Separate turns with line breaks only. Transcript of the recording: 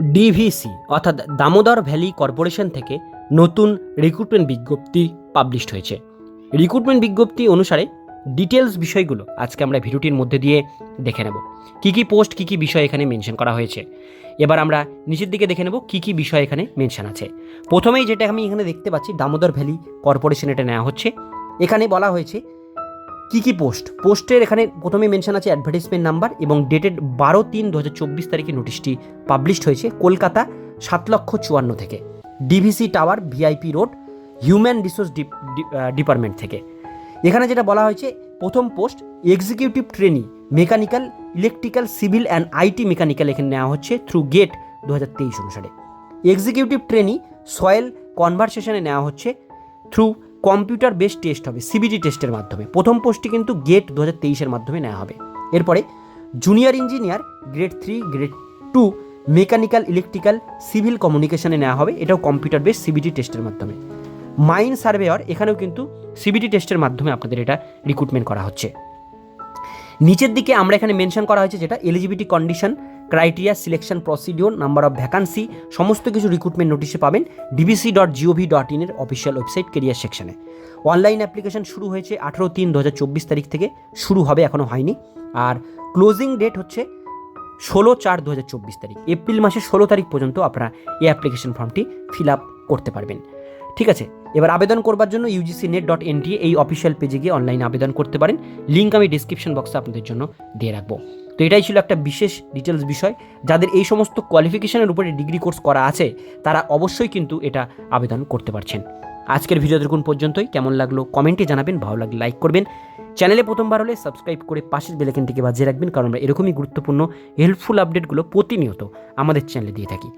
DVC, অর্থাৎ Damodar valley corporation থেকে নতুন রিক্রুটমেন্ট বিজ্ঞপ্তি পাবলিশড হয়েছে। রিক্রুটমেন্ট বিজ্ঞপ্তি অনুসারে ডিটেলস বিষয়গুলো আজকে আমরা ভিডিওটির মধ্যে দিয়ে দেখে নেব। কী কী পোস্ট, কী কী বিষয় এখানে মেনশন করা হয়েছে। এবার আমরা নিচের দিকে দেখে নেব কী কী বিষয় এখানে মেনশন আছে। প্রথমেই যেটা আমি এখানে দেখতে পাচ্ছি, দামোদর ভ্যালি কর্পোরেশন এটা নেওয়া হচ্ছে। এখানে বলা হয়েছে কী কী পোস্ট? পোস্টের এখানে প্রথমে মেনশন আছে অ্যাডভার্টাইজমেন্ট নাম্বার এবং ডেটেড বারো তিন দু হাজার চব্বিশ তারিখে নোটিশটি পাবলিশড হয়েছে কলকাতা সাত লক্ষ চুয়ান্ন থেকে। DVC tower VIP road human resource department থেকে। এখানে যেটা বলা হয়েছে, প্রথম post executive trainee mechanical electrical civil and IT mechanical এখানে নেওয়া হচ্ছে থ্রু গেট দু হাজার তেইশ অনুসারে। এক্সিকিউটিভ ট্রেনি সয়েল কনভারসেশনে নেওয়া হচ্ছে থ্রু কম্পিউটার বেস টেস্ট হবে সিবিটি টেস্টের মাধ্যমে। প্রথম পোস্টটি কিন্তু গেট দু হাজার তেইশের মাধ্যমে নেওয়া হবে। এরপরে junior engineer grade three, grade two mechanical, electrical, civil কমিউনিকেশনে নেওয়া হবে। এটাও কম্পিউটার বেস সিবিটি টেস্টের মাধ্যমে। মাইন সার্ভেয়র, এখানেও কিন্তু সিবিটি টেস্টের মাধ্যমে আপনাদের এটা রিক্রুটমেন্ট করা হচ্ছে। নিচের দিকে আমরা এখানে মেনশন করা হয়েছে যেটা eligibility condition criteria selection procedure, number of vacancy, সমস্ত কিছু রিক্রুটমেন্ট নোটিশে পাবেন DVC dot G O V dot ইনের অফিসিয়াল ওয়েবসাইট কেরিয়ার সেকশনে অনলাইন অ্যাপ্লিকেশন শুরু হয়েছে আঠেরো তিন দু তারিখ থেকে, শুরু হবে এখনও হয়নি। আর ক্লোজিং ডেট হচ্ছে ষোলো চার দু তারিখ। এপ্রিল মাসের ষোলো তারিখ পর্যন্ত আপনারা এই অ্যাপ্লিকেশন ফর্মটি ফিল আপ করতে পারবেন। ঠিক আছে? এবার আবেদন করবার জন্য ইউজিসি নেট ডট এনটি এই অফিসিয়াল পেজে গিয়ে অনলাইনে আবেদন করতে পারেন। লিঙ্ক আমি ডিসক্রিপশন বক্সে আপনাদের জন্য দিয়ে রাখব। তো এটাই ছিল একটা বিশেষ ডিটেলস বিষয়। যাদের এই সমস্ত কোয়ালিফিকেশনের উপরে ডিগ্রি কোর্স করা আছে, তারা অবশ্যই কিন্তু এটা আবেদন করতে পারছেন। আজকের ভিডিও দেখুন পর্যন্তই। কেমন লাগল কমেন্টে জানাবেন, ভালো লাগলে লাইক করবেন। চ্যানেলে প্রথমবার হলে সাবস্ক্রাইব করে পাশের বেলাইকনটিকে বাজিয়ে রাখবেন, কারণ আমরা এরকমই গুরুত্বপূর্ণ হেল্পফুল আপডেটগুলো প্রতিনিয়ত আমাদের চ্যানেলে দিয়ে থাকি।